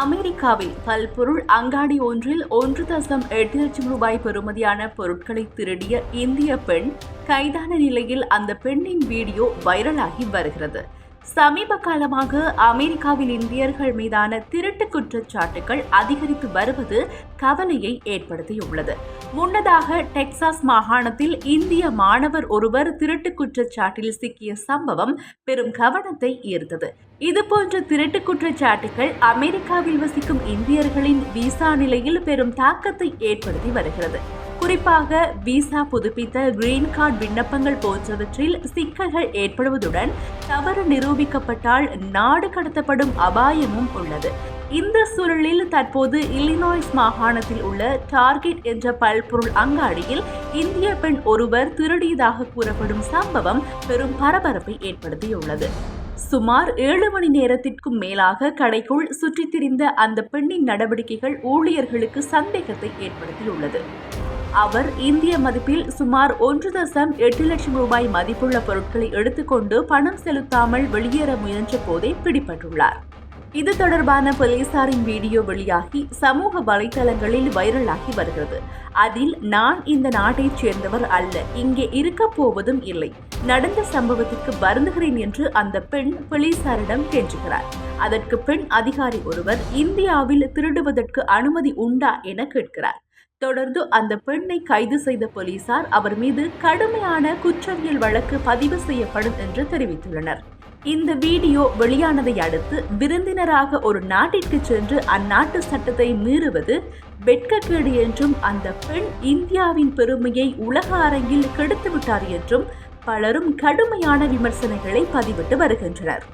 அமெரிக்காவில் பல்பொருள் அங்காடி ஒன்றில் ஒன்று தசம் எட்டு லட்சம் ரூபாய் பெறுமதியான பொருட்களை திருடிய இந்திய பெண் கைதான நிலையில் அந்த பெண்ணின் வீடியோ வைரலாகி வருகிறது. சமீப காலமாக அமெரிக்காவில் இந்தியர்கள் மீதான திருட்டு குற்றச்சாட்டுகள் அதிகரித்து வருவது கவலையை ஏற்படுத்தியுள்ளது. முன்னதாக டெக்சாஸ் மாகாணத்தில் இந்திய மாணவர் ஒருவர் திருட்டு குற்றச்சாட்டில் சிக்கிய சம்பவம் பெரும் கவனத்தை ஈர்த்தது. இதுபோன்ற திருட்டு குற்றச்சாட்டுகள் அமெரிக்காவில் வசிக்கும் இந்தியர்களின் விசா நிலையில் பெரும் தாக்கத்தை ஏற்படுத்தி வருகிறது. குறிப்பாக விசா புதுப்பித்த கிரீன் கார்டு விண்ணப்பங்கள் போன்றவற்றில் சிக்கல்கள் ஏற்படுவதுடன் தவறு நிரூபிக்கப்பட்டால் நாடு கடத்தப்படும் அபாயமும் உள்ளது. இந்த சூழலில் தற்போது இல்லினாய்ஸ் மாகாணத்தில் உள்ள டார்கெட் என்ற பல்பொருள் அங்காடியில் இந்திய பெண் ஒருவர் திருடியதாக கூறப்படும் சம்பவம் பெரும் பரபரப்பை ஏற்படுத்தியுள்ளது. சுமார் ஏழு மணி நேரத்திற்கும் மேலாக கடைக்குள் சுற்றித் திரிந்த அந்த பெண்ணின் நடவடிக்கைகள் ஊழியர்களுக்கு சந்தேகத்தை ஏற்படுத்தியுள்ளது. அவர் இந்திய மதிப்பில் சுமார் ஒன்று தசம் எட்டு லட்சம் ரூபாய் மதிப்புள்ள பொருட்களை எடுத்துக்கொண்டு பணம் செலுத்தாமல் வெளியேற முயன்ற போதே பிடிபட்டுள்ளார். இது தொடர்பான போலீசாரின் வீடியோ வெளியாகி சமூக வலைதளங்களில் வைரலாகி வருகிறது. அதில் நான் இந்த நாட்டைச் சேர்ந்தவர் அல்ல இங்கே இருக்க போவதும் இல்லை. நடந்த சம்பவத்திற்கு வருந்துகிறேன் என்று அந்த பெண் போலீசாரிடம் கெஞ்சுகிறார் அதற்கு பெண் அதிகாரி ஒருவர் இந்தியாவில் திருடுவதற்கு அனுமதி உண்டா? என கேட்கிறார். தொடர்ந்து அந்த பெண்ணை கைது செய்த போலீசார் அவர் மீது கடுமையான குற்றவியல் வழக்கு பதிவு செய்யப்படும் என்று தெரிவித்துள்ளனர். இந்த வீடியோ வெளியானதை அடுத்து விருந்தினராக ஒரு நாட்டிற்கு சென்று அந்நாட்டு சட்டத்தை மீறுவது வெட்கக்கேடு என்றும் அந்த பெண் இந்தியாவின் பெருமையை உலக அரங்கில் கெடுத்துவிட்டார் என்றும் பலரும் கடுமையான விமர்சனங்களை பதிவிட்டு வருகின்றனர்.